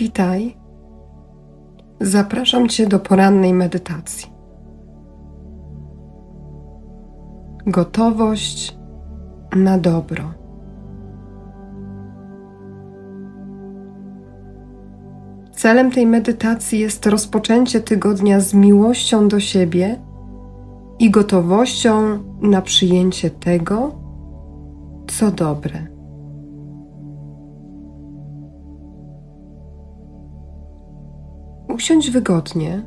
Witaj. Zapraszam Cię do porannej medytacji. Gotowość na dobro. Celem tej medytacji jest rozpoczęcie tygodnia z miłością do siebie i gotowością na przyjęcie tego, co dobre. Usiądź wygodnie,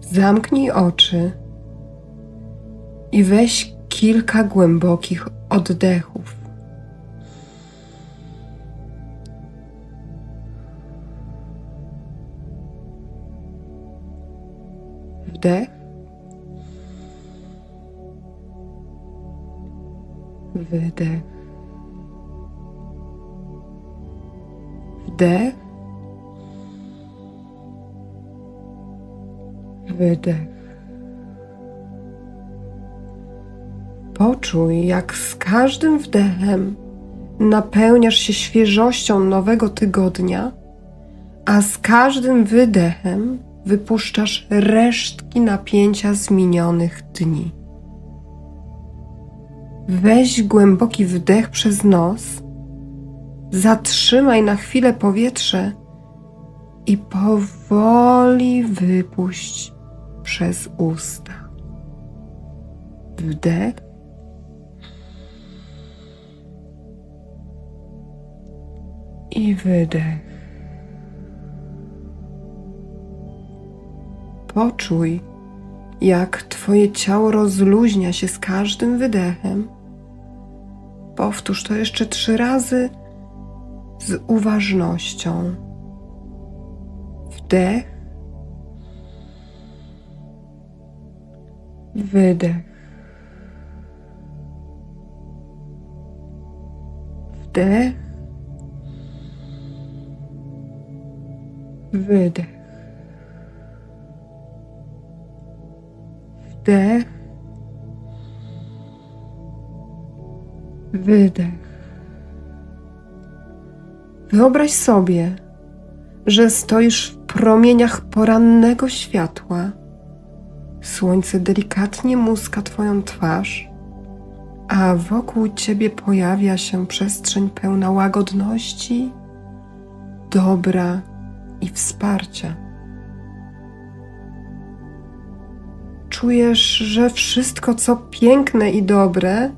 zamknij oczy i weź kilka głębokich oddechów. Wdech. Wydech. Wdech. Wydech. Poczuj, jak z każdym wdechem napełniasz się świeżością nowego tygodnia, a z każdym wydechem wypuszczasz resztki napięcia z minionych dni. Weź głęboki wdech przez nos, zatrzymaj na chwilę powietrze i powoli wypuść przez usta. Wdech. I wydech. Poczuj, jak Twoje ciało rozluźnia się z każdym wydechem. Powtórz to jeszcze trzy razy z uważnością. Wdech, wydech. Wdech, wydech. Wdech. Wydech. Wyobraź sobie, że stoisz w promieniach porannego światła. Słońce delikatnie muska Twoją twarz, a wokół Ciebie pojawia się przestrzeń pełna łagodności, dobra i wsparcia. czujesz, że wszystko, co piękne i dobre,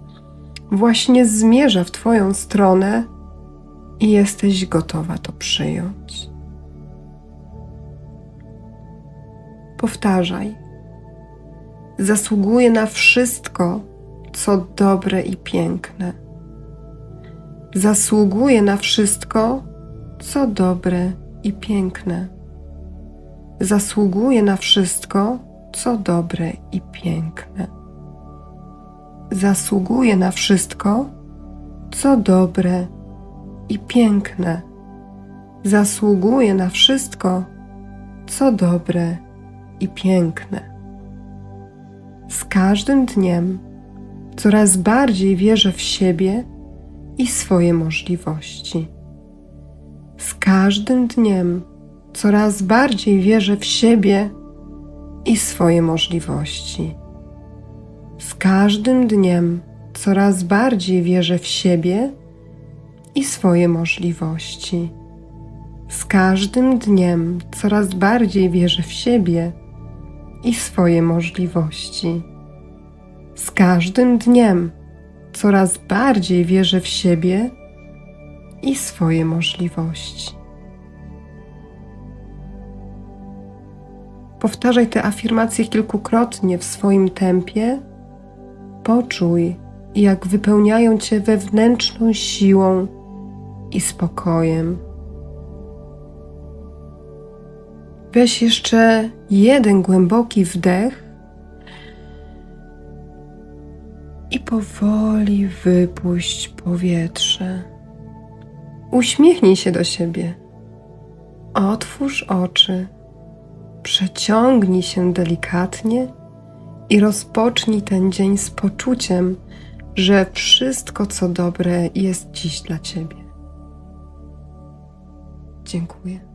właśnie zmierza w Twoją stronę i jesteś gotowa to przyjąć. Powtarzaj. Zasługuję na wszystko, co dobre i piękne. Zasługuję na wszystko, co dobre i piękne. Zasługuję na wszystko, co dobre i piękne. Zasługuje na wszystko, co dobre i piękne. Zasługuje na wszystko, co dobre i piękne. Z każdym dniem coraz bardziej wierzę w siebie i swoje możliwości. Z każdym dniem coraz bardziej wierzę w siebie i swoje możliwości. Z każdym dniem coraz bardziej wierzę w siebie i swoje możliwości. Z każdym dniem coraz bardziej wierzę w siebie i swoje możliwości. Z każdym dniem coraz bardziej wierzę w siebie i swoje możliwości. Powtarzaj te afirmacje kilkukrotnie w swoim tempie. Poczuj, jak wypełniają cię wewnętrzną siłą i spokojem. Weź jeszcze jeden głęboki wdech i powoli wypuść powietrze. Uśmiechnij się do siebie. Otwórz oczy przeciągnij się delikatnie i rozpocznij ten dzień z poczuciem, że wszystko, co dobre, jest dziś dla Ciebie. Dziękuję.